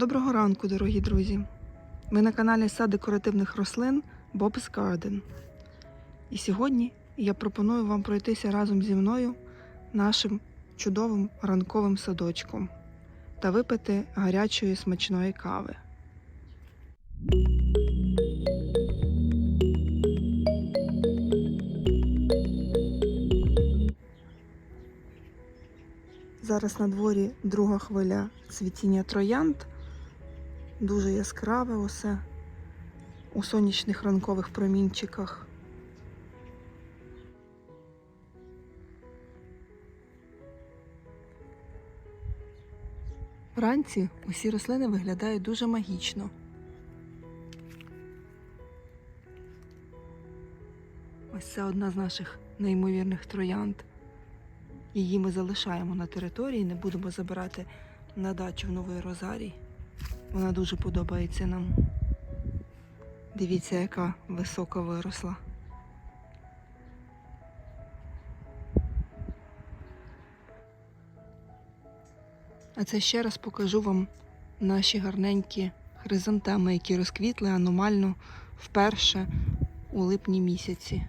Доброго ранку, дорогі друзі! Ви на каналі Сад декоративних рослин Bob's Garden. І сьогодні я пропоную вам пройтися разом зі мною нашим чудовим ранковим садочком та випити гарячої смачної кави. Зараз на дворі друга хвиля цвітіння троянд. Дуже яскраве усе у сонячних ранкових промінчиках. Вранці усі рослини виглядають дуже магічно. Ось це одна з наших неймовірних троянд. Її ми залишаємо на території, не будемо забирати на дачу в Новий Розарій. Вона дуже подобається нам. Дивіться, яка висока виросла. А це ще раз покажу вам наші гарненькі хризантеми, які розквітли аномально вперше у липні місяці.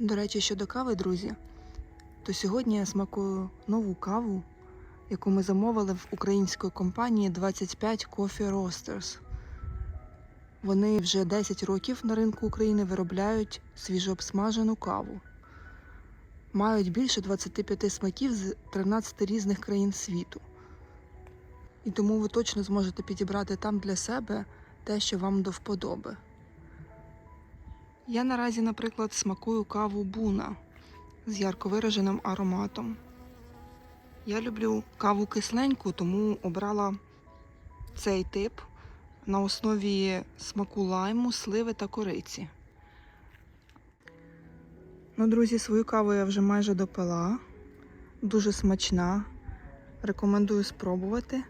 До речі, щодо кави, друзі, то сьогодні я смакую нову каву, яку ми замовили в української компанії 25 Coffee Roasters. Вони вже 10 років на ринку України виробляють свіжообсмажену каву. Мають більше 25 смаків з 13 різних країн світу. І тому ви точно зможете підібрати там для себе те, що вам до вподоби. Я наразі, наприклад, смакую каву буна з ярко вираженим ароматом. Я люблю каву кисленьку, тому обрала цей тип на основі смаку лайму, сливи та кориці. Ну, друзі, свою каву я вже майже допила. Дуже смачна. Рекомендую спробувати.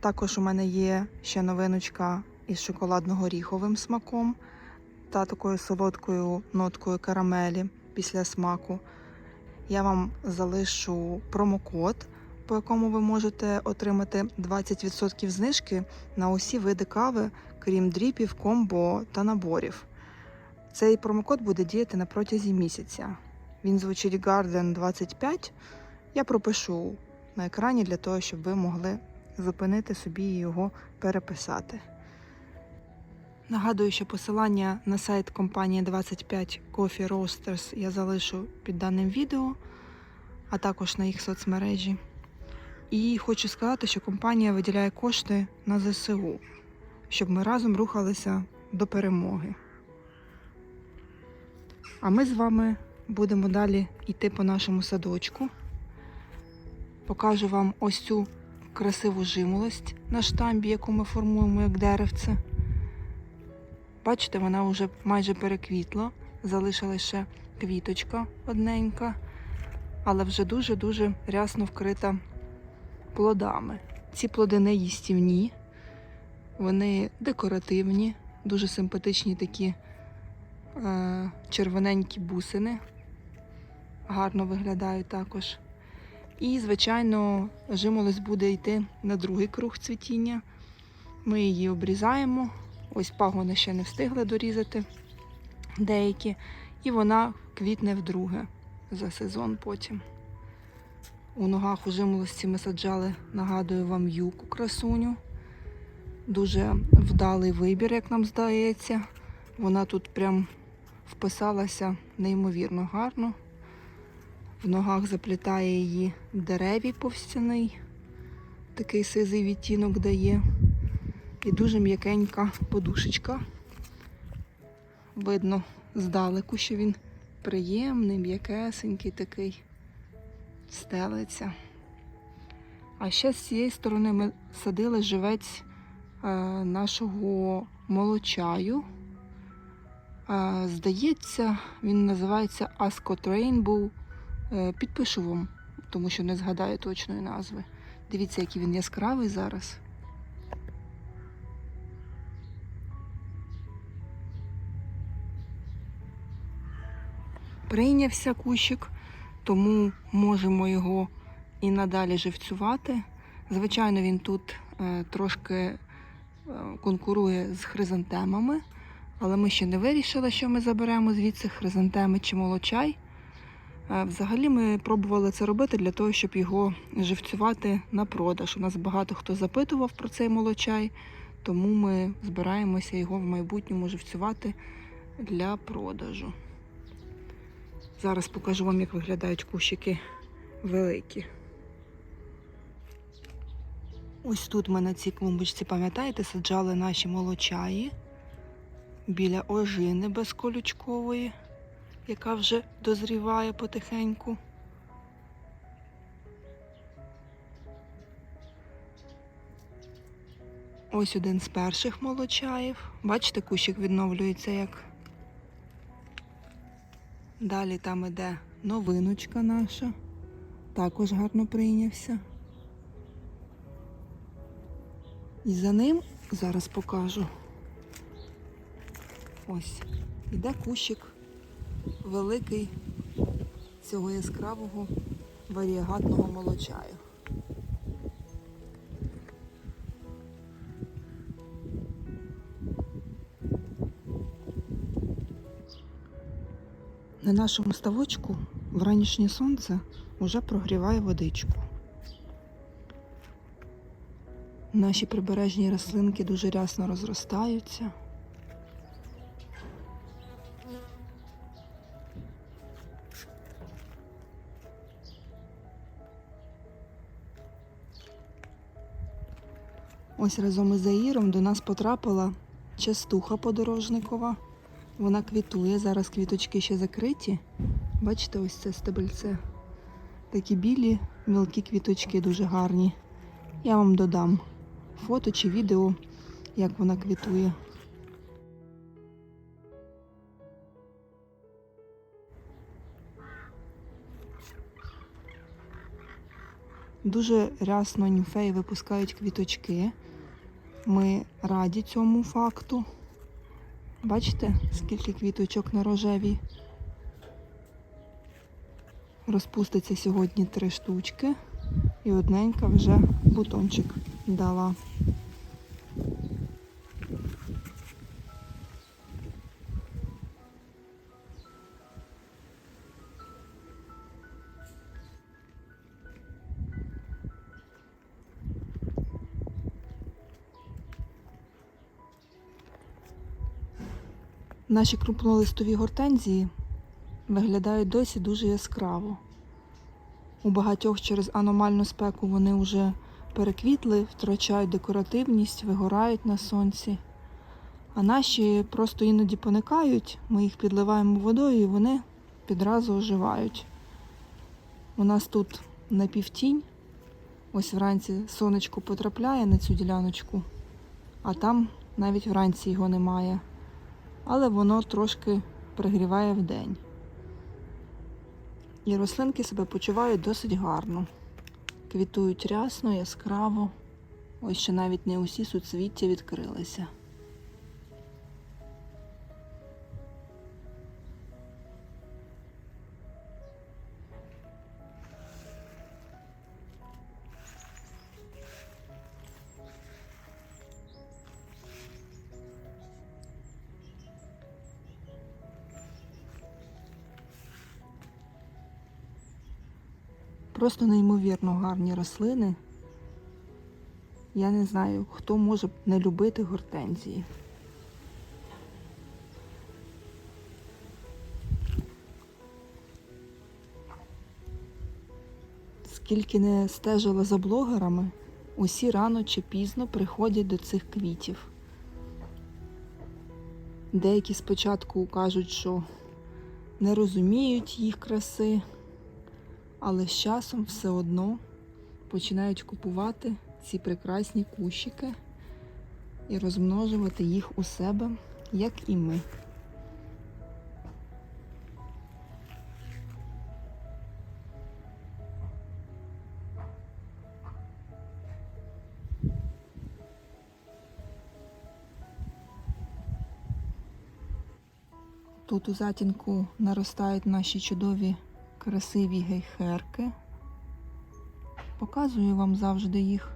Також у мене є ще новиночка із шоколадно-горіховим смаком та такою солодкою ноткою карамелі після смаку. Я вам залишу промокод, по якому ви можете отримати 20% знижки на усі види кави, крім дріпів, комбо та наборів. Цей промокод буде діяти на протязі місяця. Він звучить Garden 25. Я пропишу на екрані для того, щоб ви могли зупинити собі і його переписати. Нагадую, що посилання на сайт компанії 25 Coffee Roasters я залишу під даним відео, а також на їх соцмережі. І хочу сказати, що компанія виділяє кошти на ЗСУ, щоб ми разом рухалися до перемоги. А ми з вами будемо далі йти по нашому садочку. Покажу вам ось цю красиву жимолость на штамбі, яку ми формуємо як деревце. Бачите, вона вже майже переквітла, залишилася ще квіточка одненька, але вже дуже-дуже рясно вкрита плодами. Ці плоди не їстівні, вони декоративні, дуже симпатичні такі е, червоненькі бусини. Гарно виглядають також. І, звичайно, жимолость буде йти на другий круг цвітіння. Ми її обрізаємо. Ось пагони ще не встигли дорізати деякі. І вона квітне вдруге за сезон потім. У ногах у жимолості ми саджали, нагадую вам, юку красуню. Дуже вдалий вибір, як нам здається. Вона тут прям вписалася неймовірно гарно. В ногах заплітає її деревій повстяний, такий сизий відтінок дає. І дуже м'якенька подушечка. Видно здалеку, що він приємний, м'якесенький такий. стелиться. А ще з цієї сторони ми садили живець е, нашого молочаю. Е, здається, він називається Rainbow. Е, підпишу вам, тому що не згадаю точної назви. Дивіться, який він яскравий зараз. Прийнявся кущик, тому можемо його і надалі живцювати. Звичайно, він тут е, трошки е, конкурує з хризантемами, але ми ще не вирішили, що ми заберемо звідси хризантеми чи молочай. Е, Взагалі ми пробували це робити для того, щоб його живцювати на продаж. У нас багато хто запитував про цей молочай, тому ми збираємося його в майбутньому живцювати для продажу. Зараз покажу вам, як виглядають кущики великі. Ось тут ми на цій клумбочці, пам'ятаєте, саджали наші молочаї біля ожини безколючкової, яка вже дозріває потихеньку. Ось один з перших молочаїв. Бачите, кущик відновлюється як. Далі там іде новиночка наша. Також гарно прийнявся. І за ним зараз покажу. Ось, іде кущик великий цього яскравого варіагатного молочаю. На нашому ставочку вранішнє сонце вже прогріває водичку. Наші прибережні рослинки дуже рясно розростаються. Ось разом із Заїром до нас потрапила частуха подорожникова. Вона квітує. Зараз квіточки ще закриті. Бачите, ось це стебельце. Такі білі, мілкі квіточки дуже гарні. Я вам додам фото чи відео, як вона квітує. Дуже рясно німфеї випускають квіточки. Ми раді цьому факту. Бачите, скільки квіточок на рожевій. Розпуститься сьогодні три штучки. І одненька вже бутончик дала. Наші крупнолистові гортензії виглядають досі дуже яскраво. У багатьох через аномальну спеку вони вже переквітли, втрачають декоративність, вигорають на сонці. А наші просто іноді поникають, ми їх підливаємо водою і вони підразу оживають. У нас тут напівтінь, ось вранці сонечко потрапляє на цю діляночку, а там навіть вранці його немає. Але воно трошки пригріває в день. І рослинки себе почувають досить гарно. Квітують рясно, яскраво. Ось ще навіть не усі суцвіття відкрилися. Просто неймовірно гарні рослини. Я не знаю, хто може не любити гортензії. Скільки не стежила за блогерами, усі рано чи пізно приходять до цих квітів. Деякі спочатку кажуть, що не розуміють їх краси, але з часом все одно починають купувати ці прекрасні кущики і розмножувати їх у себе, як і ми. Тут у затінку наростають наші чудові красиві гейхерки. Показую вам завжди їх,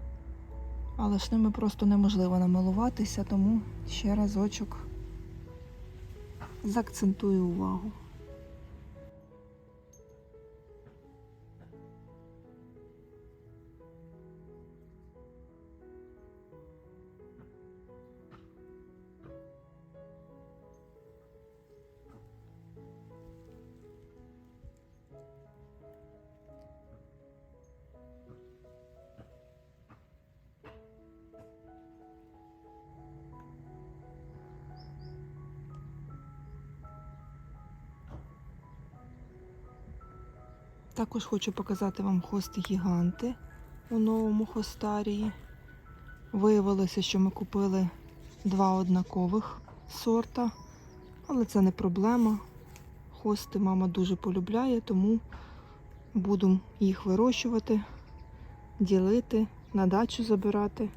але ж ними просто неможливо намилуватися, тому ще разочок заакцентую увагу. Також хочу показати вам хости гіганти у новому хостарії. Виявилося, що ми купили два однакових сорта, але це не проблема. Хости мама дуже полюбляє, тому буду їх вирощувати, ділити, на дачу забирати.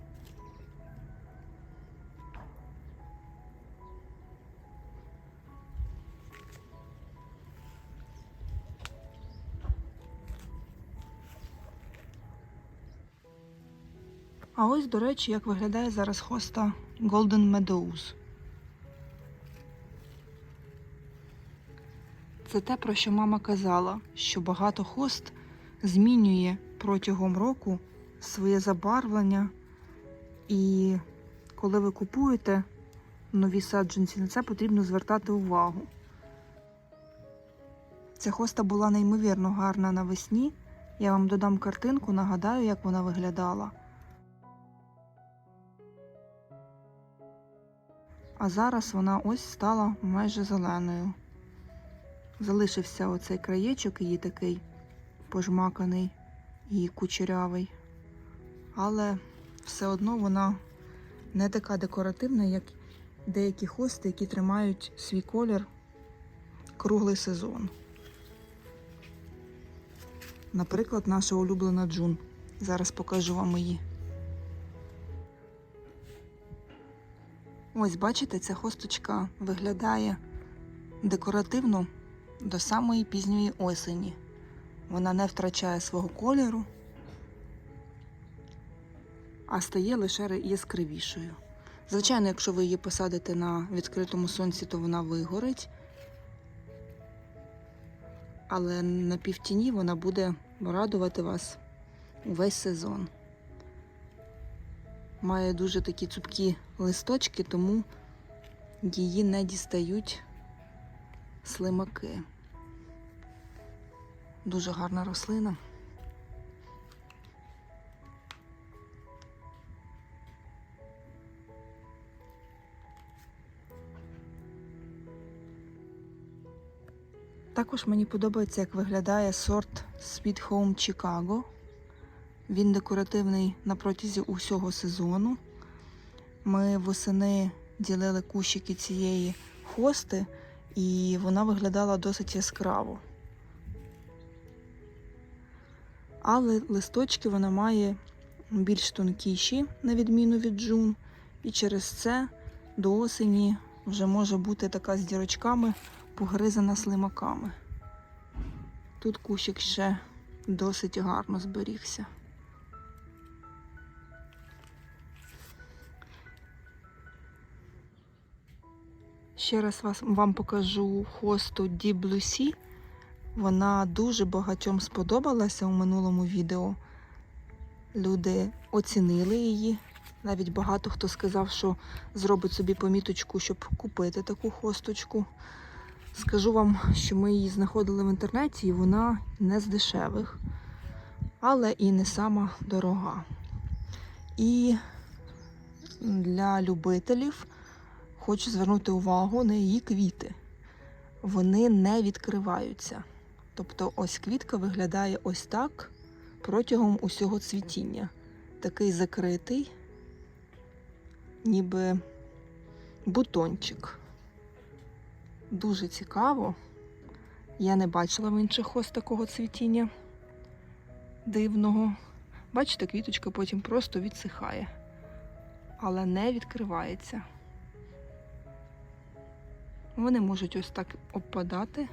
А ось, до речі, як виглядає зараз хоста Golden Meadows. Це те, про що мама казала, що багато хост змінює протягом року своє забарвлення. І коли ви купуєте нові саджанці, на це потрібно звертати увагу. Ця хоста була неймовірно гарна навесні. Я вам додам картинку, нагадаю, як вона виглядала. А зараз вона ось стала майже зеленою. Залишився оцей краєчок її такий пожмаканий і кучерявий. Але все одно вона не така декоративна, як деякі хости, які тримають свій колір круглий сезон. Наприклад, наша улюблена джун. Зараз покажу вам її. Ось, бачите, ця хосточка виглядає декоративно до самої пізньої осені. Вона не втрачає свого кольору, а стає лише яскравішою. Звичайно, якщо ви її посадите на відкритому сонці, то вона вигорить, але на півтіні вона буде радувати вас увесь сезон має дуже такі цупкі листочки, тому її не дістають слимаки. Дуже гарна рослина. Також мені подобається, як виглядає сорт Sweet Home Chicago. Він декоративний на протязі усього сезону. Ми восени ділили кущики цієї хости, і вона виглядала досить яскраво. Але листочки вона має більш тонкіші, на відміну від джун, і через це до осені вже може бути така з дірочками погризана слимаками. Тут кущик ще досить гарно зберігся. Ще раз вас, вам покажу хосту Deep Blue Sea. Вона дуже багатьом сподобалася у минулому відео. Люди оцінили її. Навіть багато хто сказав, що зробить собі поміточку, щоб купити таку хосточку. Скажу вам, що ми її знаходили в інтернеті, і вона не з дешевих, але і не сама дорога. І для любителів хочу звернути увагу на її квіти. Вони не відкриваються. Тобто ось квітка виглядає ось так протягом усього цвітіння. Такий закритий, ніби бутончик. Дуже цікаво. Я не бачила в інших хост такого цвітіння дивного. Бачите, квіточка потім просто відсихає, але не відкривається. Вони можуть ось так обпадати.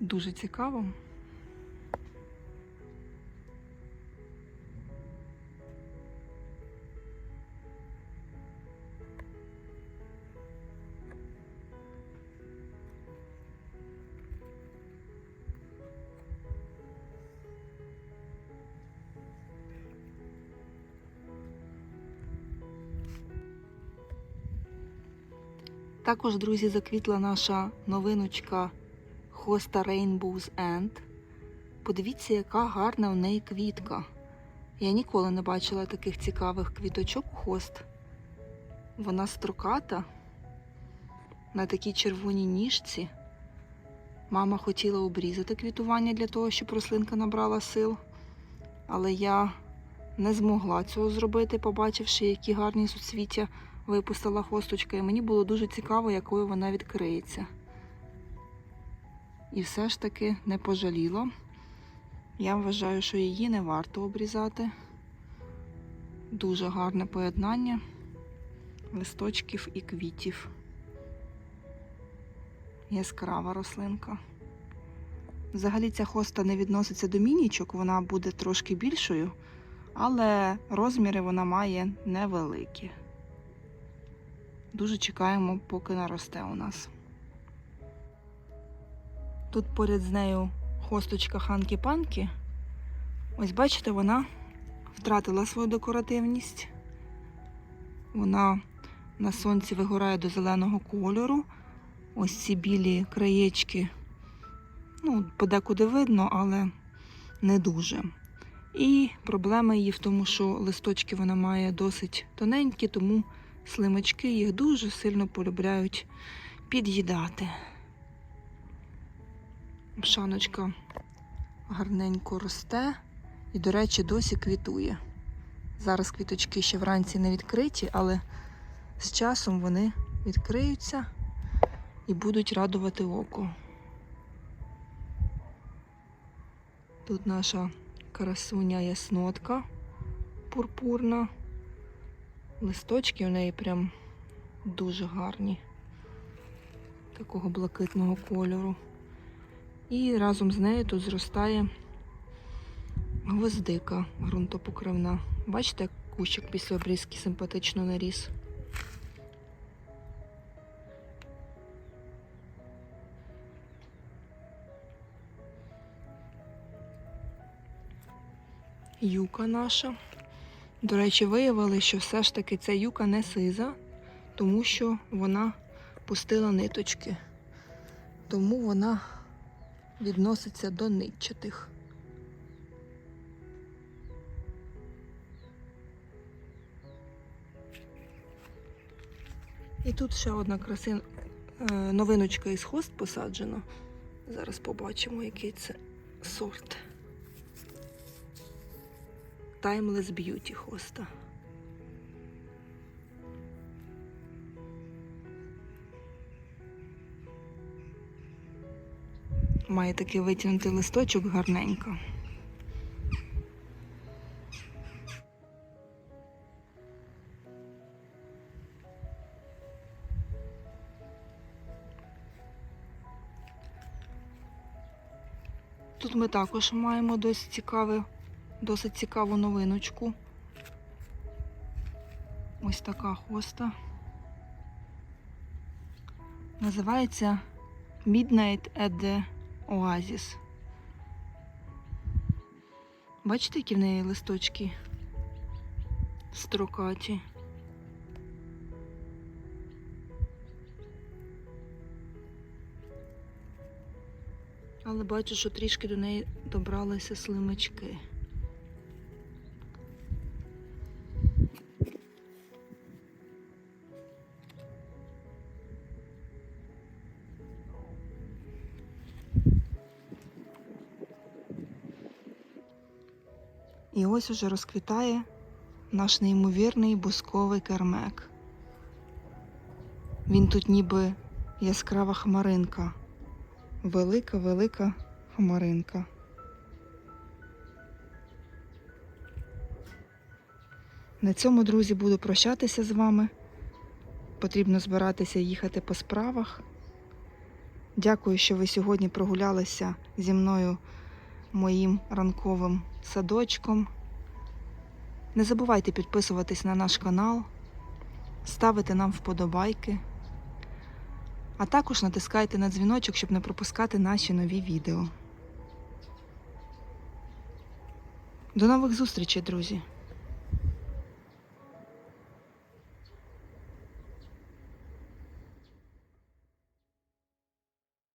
Дуже цікаво. Також, друзі, заквітла наша новиночка хоста Rainbow's End. Подивіться, яка гарна в неї квітка. Я ніколи не бачила таких цікавих квіточок у хост. Вона строката на такій червоній ніжці. Мама хотіла обрізати квітування для того, щоб рослинка набрала сил. Але я не змогла цього зробити, побачивши, які гарні суцвіття випустила хосточка. І мені було дуже цікаво, якою вона відкриється. І все ж таки не пожаліло. Я вважаю, що її не варто обрізати. Дуже гарне поєднання листочків і квітів. Яскрава рослинка. Взагалі ця хоста не відноситься до мінічок, вона буде трошки більшою, але розміри вона має невеликі. Дуже чекаємо, поки наросте у нас. Тут поряд з нею хосточка Ханкі-Панкі. Ось бачите, вона втратила свою декоративність. Вона на сонці вигорає до зеленого кольору. Ось ці білі краєчки, ну, подекуди видно, але не дуже. І проблема її в тому, що листочки вона має досить тоненькі, тому слимачки їх дуже сильно полюбляють під'їдати. Шаночка гарненько росте і, до речі, досі квітує. Зараз квіточки ще вранці не відкриті, але з часом вони відкриються і будуть радувати око. Тут наша красуня яснотка пурпурна. Листочки у неї прям дуже гарні, такого блакитного кольору. І разом з нею тут зростає гвоздика ґрунтопокривна. Бачите, як кущик після обрізки симпатично наріс. Юка наша. До речі, виявили, що все ж таки ця юка не сиза, тому що вона пустила ниточки. Тому вона відноситься до нитчатих. І тут ще одна красин... е, новиночка із хост посаджена. Зараз побачимо, який це сорт. Timeless Beauty хоста. Має такий витягнутий листочок гарненько. Тут ми також маємо досить цікаве, досить цікаву новиночку. Ось така хоста. Називається Midnight at the Oasis. Бачите, які в неї листочки строкаті. Але бачу, що трішки до неї добралися слимачки. Ось уже розквітає наш неймовірний бусковий кермек. Він тут ніби яскрава хмаринка. Велика, велика хмаринка. На цьому, друзі, буду прощатися з вами. Потрібно збиратися їхати по справах. Дякую, що ви сьогодні прогулялися зі мною моїм ранковим садочком. Не забувайте підписуватись на наш канал, ставити нам вподобайки, а також натискайте на дзвіночок, щоб не пропускати наші нові відео. До нових зустрічей, друзі!